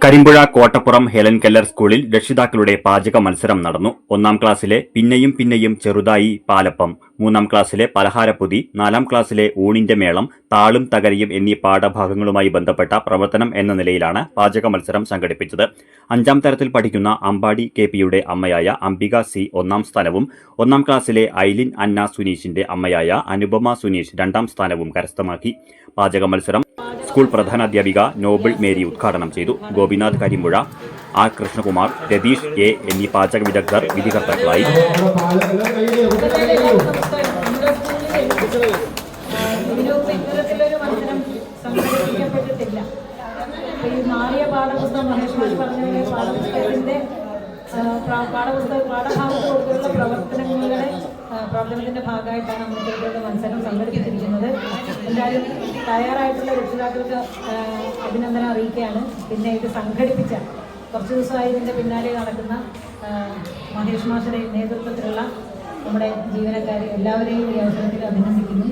Karimpuzha Kottappuram Helen Keller സ്കൂളിൽ രക്ഷിതാക്കളുടെ പാചക മത്സരം നടന്നു. ഒന്നാം ക്ലാസ്സിലെ പിന്നെയും പിന്നെയും ചെറുതായി പാലപ്പം മൂന്നാം ക്ലാസ്സിലെ പലഹാരപ്പൊതി നാലാം ക്ലാസ്സിലെ ഊണിന്റെ മേളം താളും തകരയും എന്നീ പാഠഭാഗങ്ങളുമായി ബന്ധപ്പെട്ട പ്രവർത്തനം എന്ന നിലയിലാണ് പാചക മത്സരം സംഘടിപ്പിച്ചത്. അഞ്ചാം തരത്തിൽ പഠിക്കുന്ന അമ്പാടി കെ പിയുടെ അമ്മയായ അംബിക സി ഒന്നാം സ്ഥാനവും ഒന്നാം ക്ലാസ്സിലെ ഐലിൻ അന്ന സുനീഷിന്റെ അമ്മയായ അനുപമ സുനീഷ് രണ്ടാം സ്ഥാനവും കരസ്ഥമാക്കി. പാചക മത്സരം സ്കൂൾ പ്രധാനാധ്യാപിക നോബിൾ മേരി ഉദ്ഘാടനം ചെയ്തു. ഗോപിനാഥ് കരിമ്പുഴ ആർ കൃഷ്ണകുമാർ രതീഷ് എ എന്നീ പാചക വിദഗ്ധർ വിധികർത്താക്കളായി. പാഠപുസ്തകം പ്രവർത്തനത്തിന്റെ ഭാഗമായിട്ടാണ് നമ്മൾ ഇത്തരത്തിലുള്ള മത്സരം സംഘടിപ്പിച്ചിരിക്കുന്നത്. എന്തായാലും തയ്യാറായിട്ടുള്ള രക്ഷിതാക്കൾക്ക് അഭിനന്ദനം അറിയിക്കുകയാണ്. പിന്നെ ഇത് സംഘടിപ്പിച്ച കുറച്ച് ദിവസമായി ഇതിന്റെ പിന്നാലെ നടക്കുന്ന മഹേഷ് മാഷിന്റെ നേതൃത്വത്തിലുള്ള നമ്മുടെ ജീവനക്കാരെ എല്ലാവരെയും ഈ അവസരത്തിൽ അഭിനന്ദിക്കുന്നു.